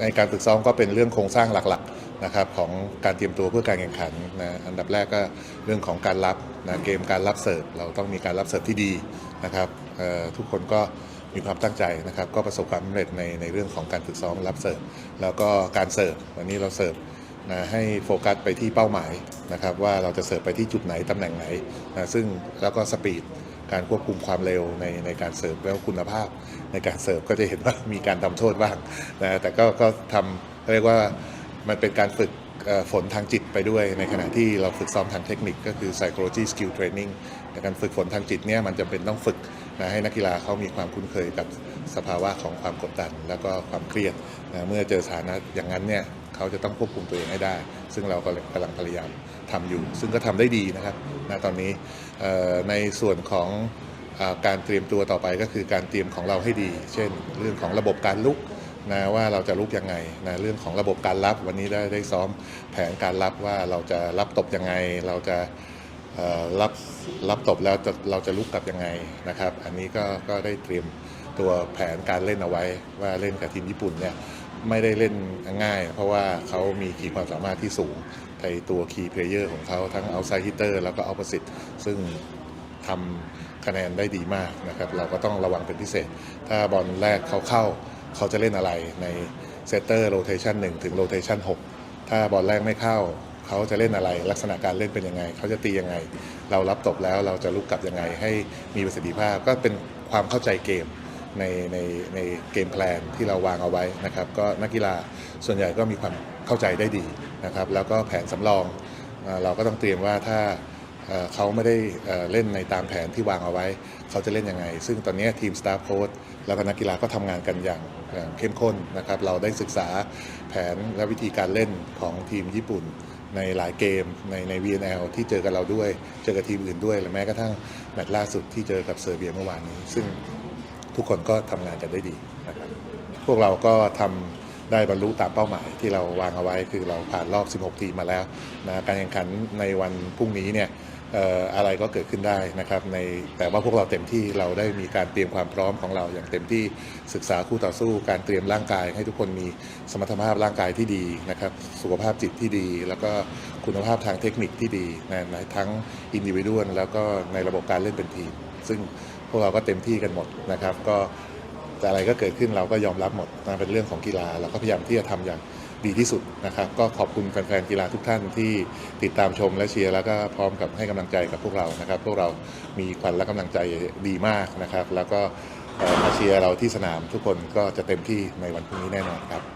ในการฝึกซ้อมก็เป็นเรื่องโครงสร้างหลักๆนะครับของการเตรียมตัวเพื่อการแข่งขันนะอันดับแรกก็เรื่องของการรับนะเกมการรับเสิร์ฟเราต้องมีการรับเสิร์ฟที่ดีนะครับทุกคนก็มีความตั้งใจนะครับก็ประสบความสำเร็จในในเรื่องของการฝึกซ้อมรับเสิร์ฟแล้วก็การเสิร์ฟวันนี้เราเสิร์ฟนะให้โฟกัสไปที่เป้าหมายนะครับว่าเราจะเสิร์ฟไปที่จุดไหนตำแหน่งไหนนะซึ่งแล้วก็สปีด การควบคุมความเร็วในในการเสิร์ฟแล้วคุณภาพในการเสิร์ฟก็จะเห็นว่ามีการทำโทษบ้างนะแต่ก็ก็ทำเรียกว่ามันเป็นการฝึก ฝนทางจิตไปด้วย ในขณะที่เราฝึกซ้อมทางเทคนิคก็คือ psychology skill training แต่การฝึกฝนทางจิตเนี่ยมันจะเป็นต้องฝึกนะให้นักกีฬาเขามีความคุ้นเคยกับสภาวะของความกดดัน แล้วก็ความเครียดนะเมื่อเจอสถานะอย่างนั้นเนี่ยเขาจะต้องควบคุมตัวเองให้ได้ ซึ่งเราก็กำลังพยายามทำอยู่ ซึ่งก็ทำได้ดีนะครับนะตอนนี้ในส่วนของอการเตรียมตัวต่อไปก็คือการเตรียมของเราให้ดี เช่น เรื่องของระบบการลุก นะว่าเราจะลุกยังไงนะเรื่องของระบบการรับวันนี้ได้ได้ซ้อมแผนการรับว่าเราจะรับตบยังไง เราจะรับรับตบแล้วจะเราจะลุกกลับยังไงนะครับ อันนี้ก็ก็ได้เตรียมตัวแผนการเล่นเอาไว้ว่าเล่นกับทีมญี่ปุ่นเนี่ยไม่ได้เล่นง่าย เพราะว่าเขามีขีดความสามารถที่สูงในตัวคีย์เพลเยอร์ของเขาทั้ง outside hitter แล้วก็ opposite ซึ่งทำคะแนนได้ดีมากนะครับ เราก็ต้องระวังเป็นพิเศษ ถ้าบอลแรกเขาเข้า เขาจะเล่นอะไรในเซตเตอร์โรเทชัน1ถึงโรเทชัน6ถ้าบอลแรกไม่เข้า เขาจะเล่นอะไร ลักษณะการเล่นเป็นยังไง เขาจะตียังไง เรารับตบแล้วเราจะลุกกลับยังไง ให้มีประสิทธิภาพก็เป็นความเข้าใจเกมในในในเกมแพลนที่เราวางเอาไว้นะครับ ก็นักกีฬาส่วนใหญ่ก็มีความเข้าใจได้ดีนะครับ แล้วก็แผนสำรองเราก็ต้องเตรียมว่าถ้า เขาไม่ได้เล่นในตามแผนที่วางเอาไว้ เขาจะเล่นยังไง ซึ่งตอนนี้ทีมสตาฟโค้ดแล้วก็นักกีฬาก็ทำงานกันอย่างเข้มข้นนะครับ เราได้ศึกษาแผนและวิธีการเล่นของทีมญี่ปุ่นในหลายเกมในใน VNL ที่เจอกับเราด้วย เจอกับทีมอื่นด้วยและแม้กระทั่งแมตช์ล่าสุดที่เจอกับเซอร์เบียเมื่อวานนี้ ซึ่งทุกคนก็ทำงานกันได้ดีนะครับพวกเราก็ทำได้บรรลุตามเป้าหมายที่เราวางเอาไว้คือเราผ่านรอบ 16 ทีมมาแล้วนะการแข่งขันในวันพรุ่งนี้เนี่ย อะไรก็เกิดขึ้นได้นะครับในแต่ว่าพวกเราเต็มที่เราได้มีการเตรียมความพร้อมของเราอย่างเต็มที่ศึกษาคู่ต่อสู้ การเตรียมร่างกาย ให้ทุกคนมีสมรรถภาพร่างกายที่ดีนะครับสุขภาพจิตที่ดี แล้วก็คุณภาพทางเทคนิคที่ดีนะในทั้งอินดิวิวดแล้วก็ในระบบการเล่นเป็นทีม ซึ่งพวกเราก็เต็มที่กันหมดนะครับ ก็แต่อะไรก็เกิดขึ้นเราก็ยอมรับหมดนะเป็นเรื่องของกีฬาเราก็พยายามที่จะทำอย่าง ดีที่สุดนะครับ ก็ขอบคุณแฟนๆกีฬาทุกท่านที่ติดตามชมและเชียร์แล้วก็พร้อมกับให้กำลังใจกับพวกเรานะครับ พวกเรามีขวัญและกำลังใจดีมากนะครับ แล้วก็มาเชียร์เราที่สนามทุกคนก็จะเต็มที่ในวันพรุ่งนี้แน่นอนครับ